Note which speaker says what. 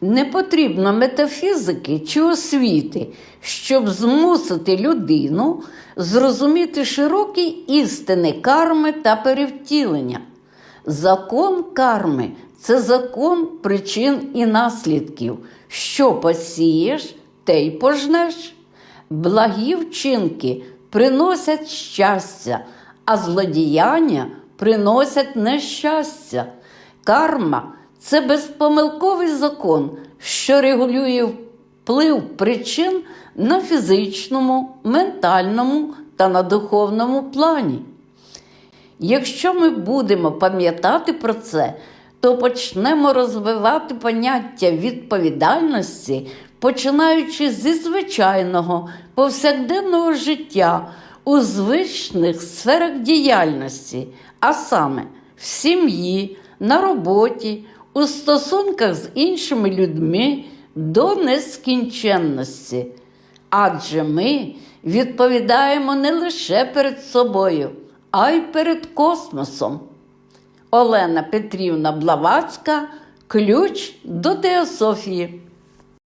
Speaker 1: Не потрібно метафізики чи освіти, щоб змусити людину зрозуміти широкі істини карми та перевтілення. Закон карми це закон причин і наслідків. Що посієш, те й пожнеш. Благі вчинки приносять щастя, а злодіяння приносять нещастя. Карма це безпомилковий закон, що регулює вплив причин на фізичному, ментальному та на духовному плані. Якщо ми будемо пам'ятати про це, то почнемо розвивати поняття відповідальності, починаючи зі звичайного повсякденного життя у звичних сферах діяльності, а саме в сім'ї, на роботі, у стосунках з іншими людьми до нескінченності. Адже ми відповідаємо не лише перед собою, а й перед космосом. Олена Петрівна Блавацька Ключ до теософії.